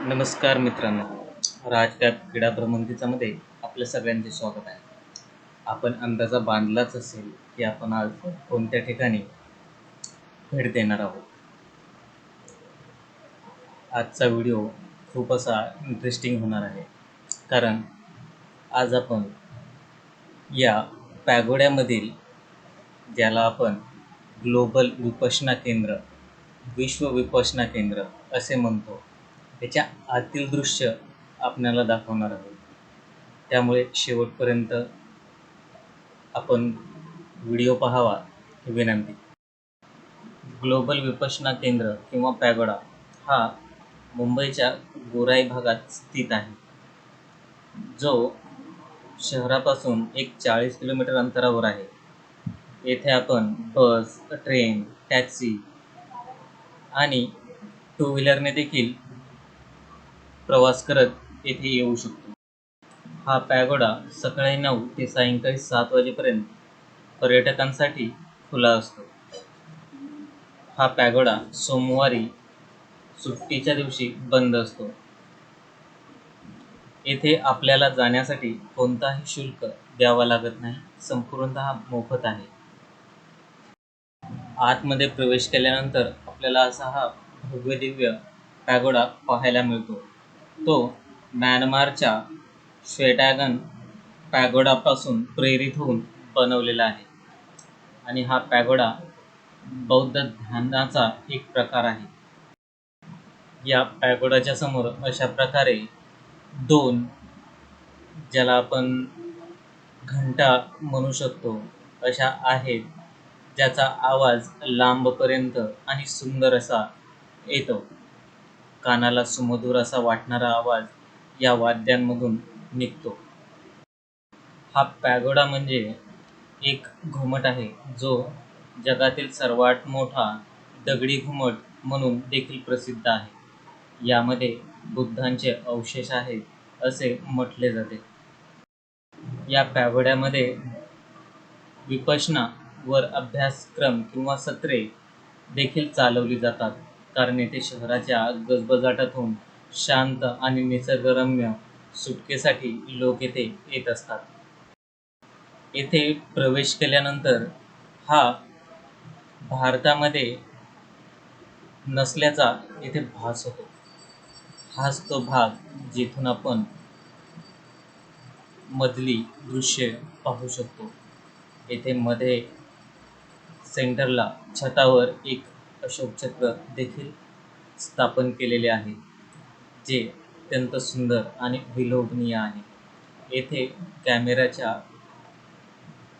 नमस्कार मित्रांनो. राजकॅप क्रीडा भ्रमंतीचामध्ये आपल्या सगळ्यांचे स्वागत आहे. आपण अंदाजा बांधलाच असेल की आपण आज कोणत्या ठिकाणी भेट देणार आहोत. आजचा व्हिडिओ खूप असा इंटरेस्टिंग होणार आहे. कारण आज आपण या पॅगोड्यामधील ज्याला आपण ग्लोबल विपशना केंद्र विश्व विपशना केंद्र असे म्हणतो त्याच्या आतील दृश्य आपल्याला दाखवणार आहोत. त्यामुळे शेवटपर्यंत आपण व्हिडिओ पाहावा ही विनंती. ग्लोबल विपशना केंद्र किंवा पॅगोडा हा मुंबईच्या गोराई भागात स्थित आहे. जो शहरापासून एक चाळीस किलोमीटर अंतरावर आहे. येथे आपण बस ट्रेन टॅक्सी आणि टू व्हीलरने देखील प्रवास करत येथे येऊ शकतो. हा पॅगोडा सकाळी नऊ ते सायंकाळी सात वाजेपर्यंत पर्यटकांसाठी खुला असतो. हा पॅगोडा सोमवारी सुट्टीच्या दिवशी बंद असतो. येथे आपल्याला जाण्यासाठी कोणताही शुल्क द्यावा लागत नाही संपूर्णतः मोफत आहे. आतमध्ये प्रवेश केल्यानंतर आपल्याला असा हा भव्य दिव्य पॅगोडा पाहायला मिळतो. तो म्यानमारच्या श्वेटॅगन पॅगोडापासून प्रेरित होऊन बनवलेला आहे. आणि हा पॅगोडा बौद्ध ध्यानाचा एक प्रकार आहे. या पॅगोडाच्या समोर अशा प्रकारे दोन ज्याला आपण घंटा म्हणू शकतो अशा आहेत ज्याचा आवाज लांबपर्यंत आणि सुंदर असा येतो. कानाला सुमधुर असा वाटणारा आवाज या वाद्यांमधून निघतो. हा पॅगोडा म्हणजे एक घुमट आहे जो जगातील सर्वात मोठा दगडी घुमट म्हणून देखील प्रसिद्ध आहे. यामध्ये बुद्धांचे अवशेष आहेत असे म्हटले जाते. या पॅगोड्यामध्ये विपश्यना वर अभ्यासक्रम किंवा सत्रे देखील चालवली जातात. कारण येथे शहराच्या गजबजाटातून शांत आणि निसर्गरम्य सुटकेसाठी लोक येथे येत असतात. येथे प्रवेश केल्यानंतर हा भारतामध्ये नसल्याचा येथे भास होतो. हाच तो भाग जिथून आपण मधली दृश्य पाहू शकतो. येथे मध्ये सेंटरला छतावर एक असे चक्र देखील स्थापन केलेले आहे जे अत्यंत सुंदर आणि विलोभनीय आहे. येथे कॅमेऱ्याच्या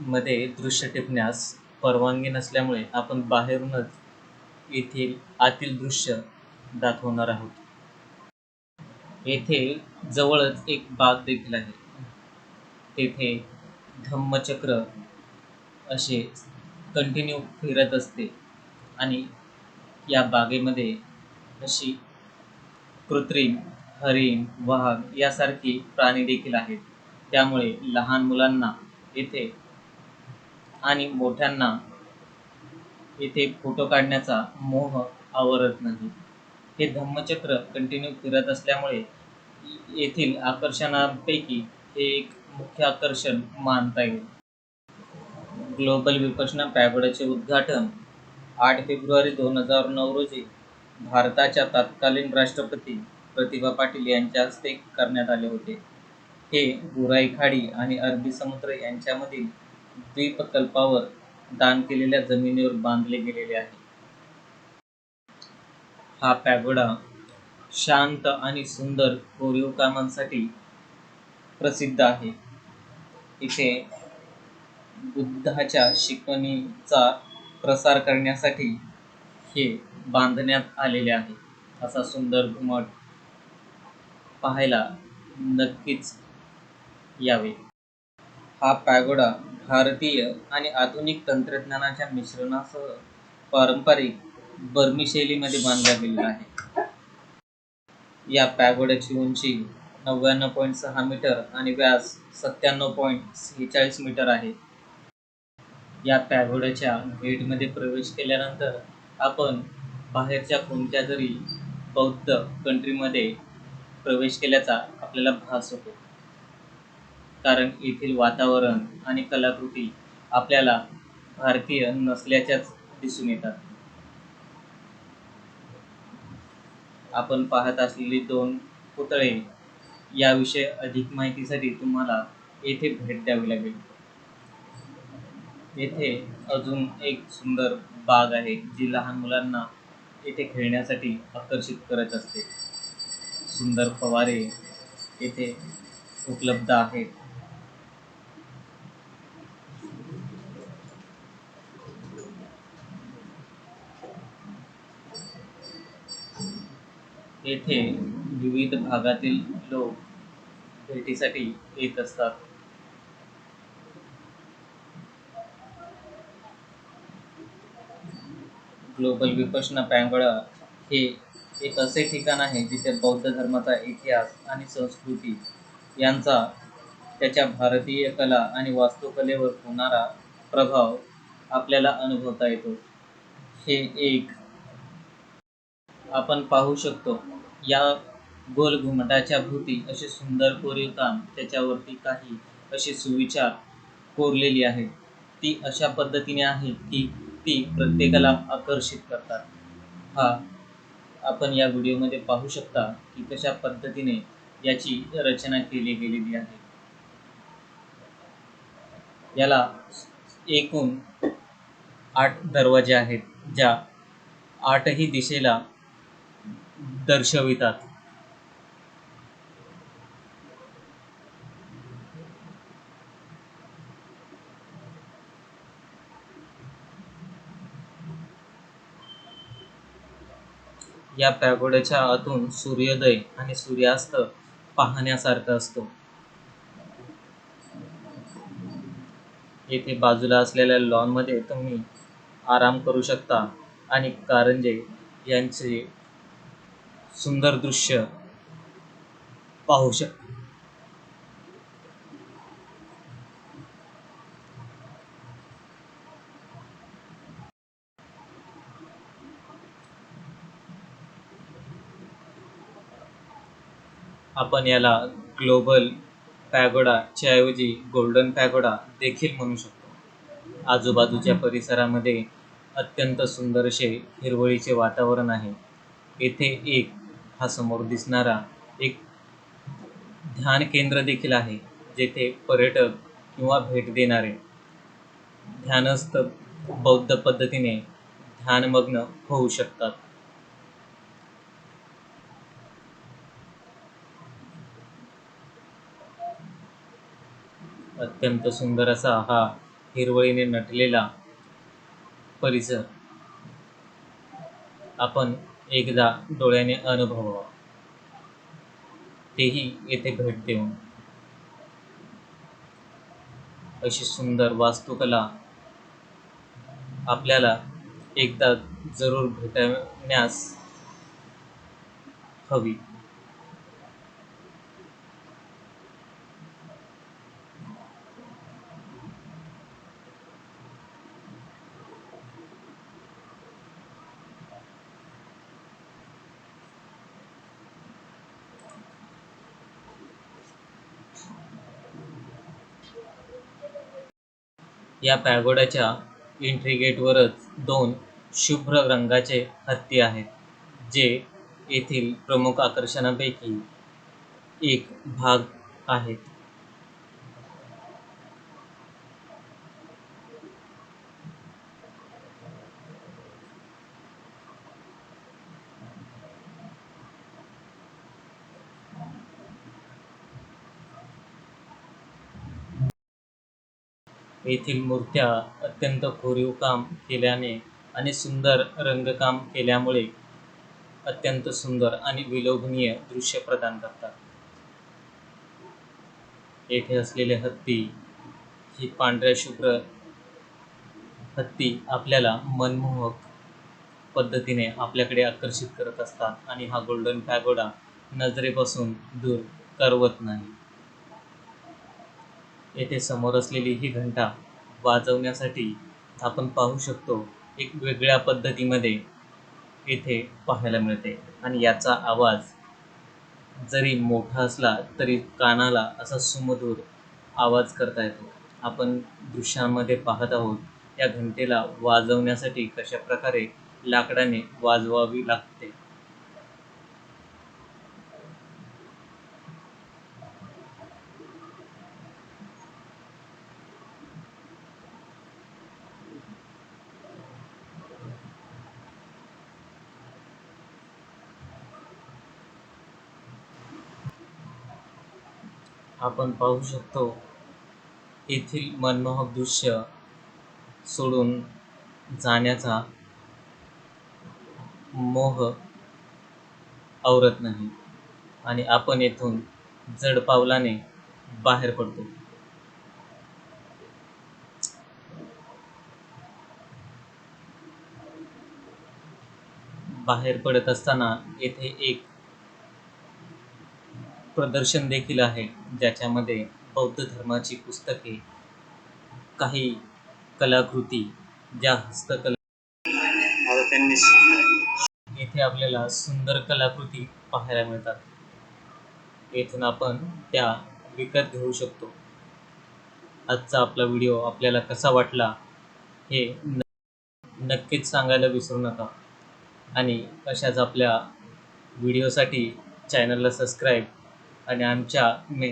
मध्ये दृश्य टिपण्यास परवानगी नसल्यामुळे आपण बाहेरूनच येथील आतील दृश्य दाखवणार आहोत. येथे जवळच एक बाग देखील आहे. तेथे धम्मचक्र असे कंटिन्यू फिरत असते आणि या बागेमध्ये अशी कृत्रिम हरिण वाघ यासारखी प्राणी देखील आहेत. त्यामुळे लहान मुलांना येथे आणि मोठ्यांना येथे फोटो काढण्याचा मोह आवरत नाही. हे धम्मचक्र कंटिन्यू फिरत असल्यामुळे येथील आकर्षणांपैकी हे एक मुख्य आकर्षण मानता येईल. ग्लोबल विपश्यना पॅगोडाचे उद्घाटन आठ फेब्रुवारी दोन हजार नऊ रोजी भारताच्या तत्कालीन राष्ट्रपती प्रतिभा पाटील यांच्या हस्ते करण्यात आले होते. हे बुराई खाडी आणि अरबी समुद्र यांच्यामधील द्वीपकल्पावर दान केलेल्या जमिनीवर बांधले गेलेले आहे. हा पॅगोडा शांत आणि सुंदर कोरीव कामांसाठी प्रसिद्ध आहे. इथे बुद्धाच्या शिकवणीचा प्रसार करण्यासाठी हे बांधण्यात आलेले आहे. असा सुंदर घुमट पाहायला नक्कीच यावे. हा पॅगोडा भारतीय आणि आधुनिक तंत्रज्ञानाच्या मिश्रणासह पारंपरिक बर्मी शैलीमध्ये बांधला गेलेला आहे. या पॅगोड्याची उंची नव्याण्णव पॉईंट सहा मीटर आणि व्यास सत्त्याण्णव पॉईंट सेहेचाळीस मीटर आहे. या पॅगोडाच्या गेटमध्ये प्रवेश केल्यानंतर आपण बाहेरच्या कोणत्या जरी बौद्ध कंट्रीमध्ये प्रवेश केल्याचा आपल्याला भास होतो. कारण येथील वातावरण आणि कलाकृती आपल्याला भारतीय नसल्याच्याच दिसून येतात. आपण पाहत असलेली दोन पुतळे याविषयी अधिक माहितीसाठी तुम्हाला येथे भेट द्यावी लागेल. येथे अजून एक सुंदर बाग आहे जी लहान मुलांना येथे खेळण्यासाठी आकर्षित करत असते. सुंदर फवारे येथे उपलब्ध आहेत. येथे विविध भागातील लोक भेटीसाठी येत असतात. ग्लोबल विपश्यना पॅंगोळा हे एक असे ठिकाण आहे जिथे बौद्ध धर्माचा इतिहास आणि संस्कृती यांचा त्याच्या भारतीय कला आणि वास्तुकलेवर होणारा प्रभाव आपल्याला अनुभवता येतो. हे एक आपण पाहू शकतो. या गोल घुमटाच्या भोवती असे सुंदर कोरीव काम त्याच्यावरती काही अशी सुविचार कोरलेली आहेत ती अशा पद्धतीने आहे की ती प्रत्येकाला आकर्षित करतात. हा आपण या व्हिडिओमध्ये पाहू शकता की कशा पद्धतीने याची रचना केली गेलेली आहे. याला एकूण आठ दरवाजे आहेत ज्या आठही दिशेला दर्शवितात. या पॅगोड्याच्या आतून सूर्योदय आणि सूर्यास्त पाहण्यासारखा असतो. येथे बाजूला असलेल्या लॉनमध्ये तुम्ही आराम करू शकता आणि कारंजे यांचे सुंदर दृश्य पाहू शकता. आपण याला ग्लोबल पॅगोडाच्या ऐवजी गोल्डन पॅगोडा देखील म्हणू शकतो. आजूबाजूच्या परिसरामध्ये अत्यंत सुंदर असे हिरवळीचे वातावरण आहे. येथे एक हा समोर दिसणारा एक ध्यान केंद्र देखील आहे जेथे पर्यटक किंवा भेट देणारे ध्यानस्थ बौद्ध पद्धतीने ध्यानमग्न होऊ शकतात. अत्यंत सुंदर असा हा हिरवळीने नटलेला परिसर. आपण एकदा डोळ्याने अनुभवावा. तेही येथे भेट देऊन. अशी सुंदर वास्तुकला आपल्याला एकदा जरूर भेटण्यास हवी. या पॅगोडाच्या एंट्री गेटवरच दोन शुभ्र रंगाचे हत्ती आहेत जे येथील प्रमुख आकर्षणापैकी एक भाग आहेत. येथील मूर्त्या अत्यंत कोरीव काम केल्याने आणि सुंदर रंगकाम केल्यामुळे अत्यंत सुंदर आणि विलोभनीय दृश्य प्रदान करतात. येथे असलेले हत्ती ही पांढऱ्या शुभ्र हत्ती आपल्याला मनमोहक पद्धतीने आपल्याकडे आकर्षित करत असतात आणि हा गोल्डन पॅगोडा नजरेपासून दूर करवत नाही. येथे समोर असलेली ही घंटा वाजवण्यासाठी आपण पाहू शकतो एक वेगळ्या पद्धतीमध्ये येथे पाहायला मिळते. आणि याचा आवाज जरी मोठा असला तरी कानाला असा सुमधूर आवाज करता येतो. आपण दृश्यांमध्ये पाहत आहोत या घंटेला वाजवण्यासाठी कशा प्रकारे लाकडाने वाजवावी लागते? आपण पाहू शकतो येथील मनमोहक दृश्य सोडून जाण्याचा मोह आवरत नाही आणि आपण येथून जड पावलाने बाहेर पडतो. बाहेर पडत असताना येथे एक प्रदर्शन देखील आहे ज्याच्यामध्ये बौद्ध धर्माची पुस्तके काही कलाकृती ज्या हस्तकला त्यांनी येथे आपल्याला सुंदर कलाकृती पाहायला मिळतात. येथून आपण त्या विकत घेऊ शकतो. आजचा आपला व्हिडिओ आपल्याला कसा वाटला हे नक्कीच सांगायला विसरू नका. आणि अशाच आपल्या व्हिडिओसाठी चॅनलला सबस्क्राईब आणि आमच्या मे